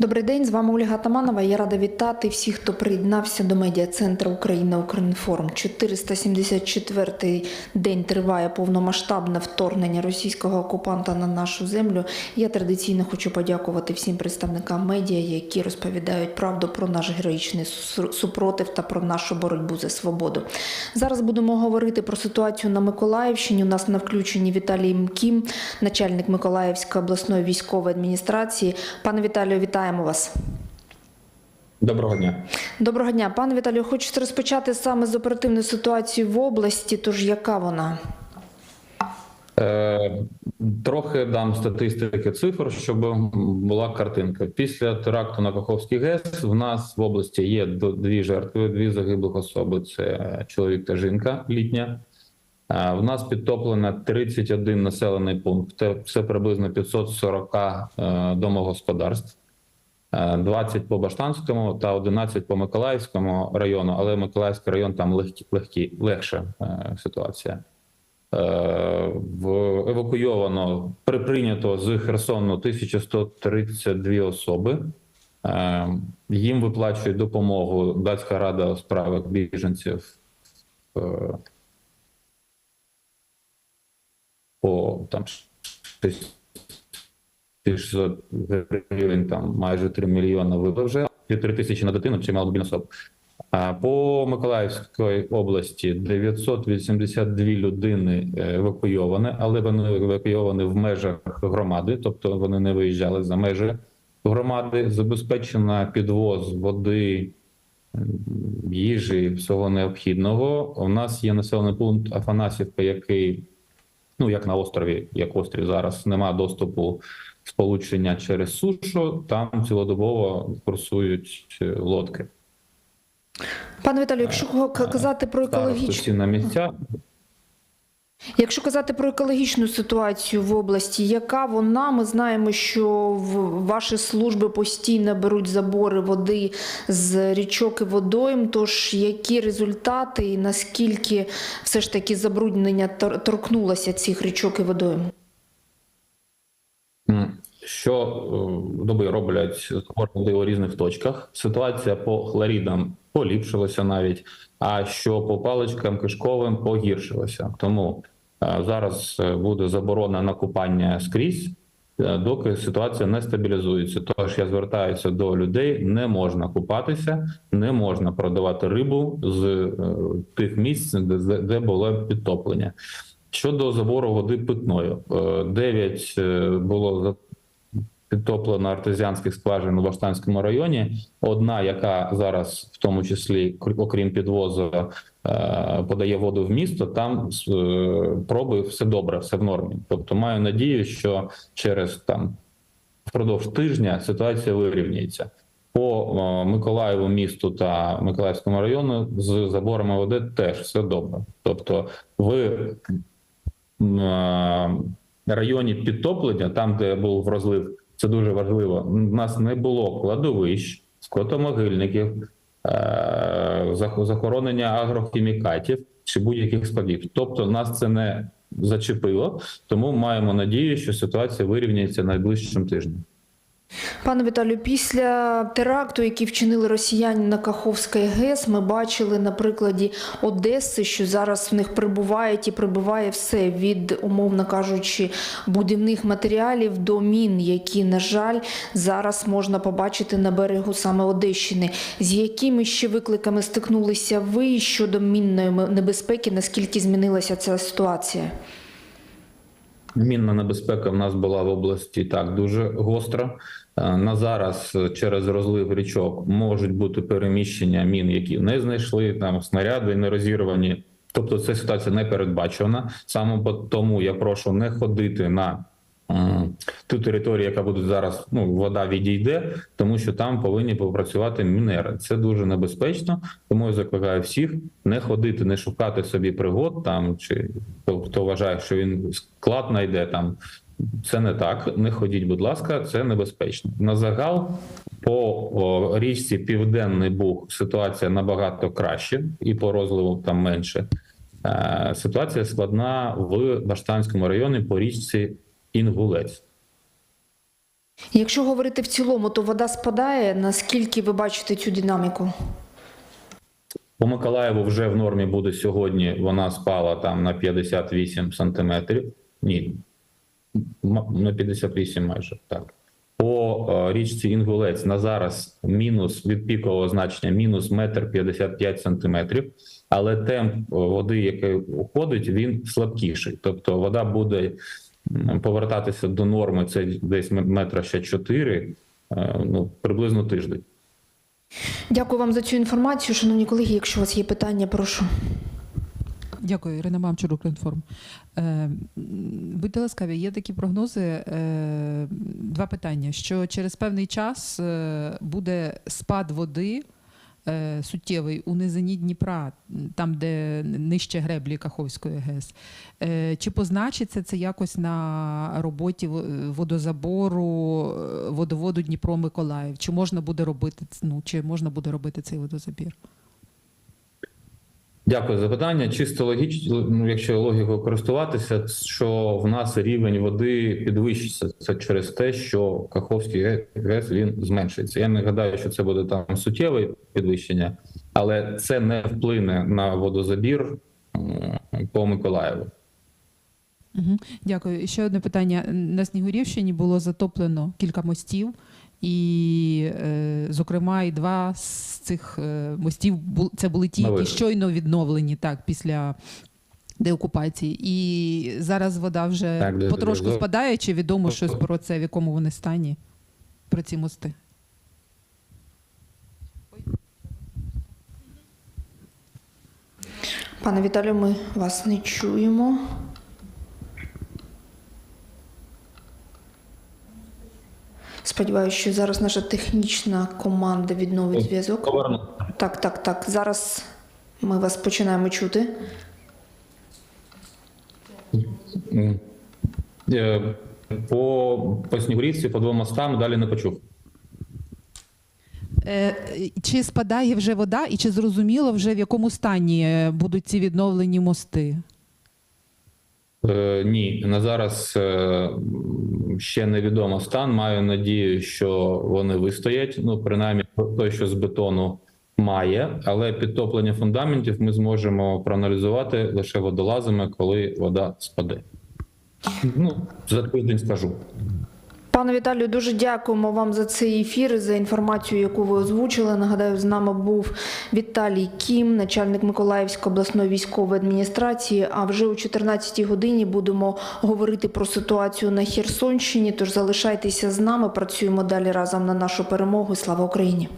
Добрий день, з вами Ольга Таманова. Я рада вітати всіх, хто приєднався до медіа центру Україна Укрінформ. 474-й день триває повномасштабне вторгнення російського окупанта на нашу землю. Я традиційно хочу подякувати всім представникам медіа, які розповідають правду про наш героїчний супротив та про нашу боротьбу за свободу. Зараз будемо говорити про ситуацію на Миколаївщині. У нас на включенні Віталій Мкім, начальник Миколаївської обласної військової адміністрації. Пане Віталію, вітаємо вас. Доброго дня. Доброго дня, пане Віталію. Хочеться розпочати саме з оперативної ситуації в області. Тож яка вона? Е, трохи дам статистики цифр, щоб була картинка. Після теракту на Каховський ГЕС в нас в області є дві жертви, дві загиблих особи. Це чоловік та жінка літня. Е, В нас підтоплено 31 населений пункт. Це- Це приблизно 540 е, домогосподарств. Е, 20 по Баштанському та 11 по Миколаївському району, але Миколаївський район там легкі, легкі, легша е, ситуація. Е, в евакуйовано при прийнято з Херсону 1132 особи. Е, Їм виплачують допомогу Датська рада у справах біженців по там 600 гривень, там майже 3 мільйони вибив вже, півтори тисячі на дитину чи маломобільну особу. А По Миколаївській області 982 людини е, евакуйовані, але вони евакуйовані в межах громади, тобто вони не виїжджали за межі громади. Забезпечено підвоз води, їжі, всього необхідного. У нас є населений пункт Афанасівка, який, ну як на острові, як острів зараз, нема доступу сполучення через сушу. Там цілодобово курсують е, лодки. Пане Віталію, якщо ко- казати про Старости екологічну, на місцях. Якщо казати про екологічну ситуацію в області, яка вона? Ми знаємо, що ваші служби постійно беруть забори води з річок і водойм. Тож які результати і наскільки все ж таки забруднення тор- торкнулося цих річок і водойм? Що е, доби роблять води у різних точках. Ситуація по хлорідам поліпшилася навіть, а що по паличкам кишковим погіршилася. Тому зараз е, буде заборона на купання скрізь, е, доки ситуація не стабілізується. Тож я звертаюся до людей: не можна купатися, не можна продавати рибу з е, тих місць, де, де було підтоплення. Щодо забору води питною, дев'ять 9 е, було підтоплено артезіанських скважин у Баштанському районі. Одна, яка зараз, в тому числі, кр- окрім підвозу, е, подає воду в місто. Там е, проби все добре, все в нормі. Тобто маю надію, що через там впродовж тижня ситуація вирівняється. По е, Миколаєву місту та Миколаївському району з заборами води теж все добре. Тобто, в районі підтоплення, там де був розлив, це дуже важливо. У нас не було кладовищ, скотомогильників, е, захоронення агрохімікатів чи будь-яких складів. Тобто, нас це не зачепило, тому маємо надію, що ситуація вирівняється найближчим тижнем. Пане Віталію, після теракту, який вчинили росіяни на Каховський ГЕС, ми бачили на прикладі Одеси, що зараз в них прибуває і прибуває все від, умовно кажучи, будівних матеріалів до мін, які, на жаль, зараз можна побачити на берегу саме Одещини. З якими ще викликами стикнулися ви щодо мінної небезпеки? Наскільки змінилася ця ситуація? Мінна небезпека в нас була в області так дуже гостра. Е, На зараз е, через розлив річок можуть бути переміщення мін, які не знайшли там снаряди не розірвані. Тобто, ця ситуація не передбачена. Саме тому я прошу не ходити на ту територію, яка буде зараз. Ну вода відійде, тому що там повинні попрацювати мінери. Це дуже небезпечно. Тому я закликаю всіх не ходити, не шукати собі пригод там чи хто, хто вважає, що він склад знайде там. Це не так. Не ходіть, будь ласка, це небезпечно. На загал по річці Південний Буг ситуація набагато краще, і по розливу там менше. Е, ситуація складна в Баштанському районі по річці Інгулець. Якщо говорити в цілому, то вода спадає. Наскільки ви бачите цю динаміку? По Миколаєву вже в нормі буде сьогодні. Вона спала там на 58 сантиметрів. Ні, на 58 майже так. По е, річці Інгулець на зараз мінус від пікового значення мінус метр 55 сантиметрів, але темп е, води, який уходить, він слабкіший. Тобто вода буде повертатися до норми. Це десь метра ще 4, е, ну приблизно тиждень. Дякую вам за цю інформацію, шановні колеги. Якщо у вас є питання, прошу. Дякую, Ірина Мамчур, Укрінформ. Е, будьте ласкаві, є такі прогнози. Е, два питання: що через певний час е, буде спад води суттєвий у низині Дніпра, там, де нижче греблі Каховської ГЕС. Е, чи позначиться це якось на роботі водозабору, е, водоводу Дніпро-Миколаїв? Чи можна буде робити ну, чи можна буде робити цей водозабір? Дякую за питання. Чисто логічно, ну, якщо логікою користуватися, що в нас рівень води підвищиться. Це через те, що Каховський ГЕС він зменшиться. Я не гадаю, що це буде там суттєве підвищення, але це не вплине на водозабір по Миколаєву. Угу. Дякую. І ще одне питання. На Снігурівщині було затоплено кілька мостів, і, е, зокрема, і два з цих е, мостів бу- це були ті, які щойно відновлені так після. Деокупації, і зараз вода вже Так, де- потрошку де- спадає. Чи відомо щось про це, в якому вони стані? Про ці мости? Пане Віталію, ми вас не чуємо. Сподіваюся, що зараз наша технічна команда відновить зв'язок. Так, так, так. Зараз ми вас починаємо чути. Е, По, по Снігурівці, по двом мостам далі не почув. Е, чи спадає вже вода, і чи зрозуміло вже в якому стані е, будуть ці відновлені мости? Е, ні, на зараз е, ще невідомо стан. Маю надію, що вони вистоять. Ну, принаймні, той, що з бетону має, але підтоплення фундаментів ми зможемо проаналізувати лише водолазами, коли вода спаде. Ну, за тиждень скажу. Пане Віталію, дуже дякуємо вам за цей ефір за інформацію, яку ви озвучили. Нагадаю, з нами був Віталій Кім, начальник Миколаївської обласної військової адміністрації. А вже о 14-й годині будемо говорити про ситуацію на Херсонщині. Тож залишайтеся з нами. Працюємо далі разом на нашу перемогу. Слава Україні!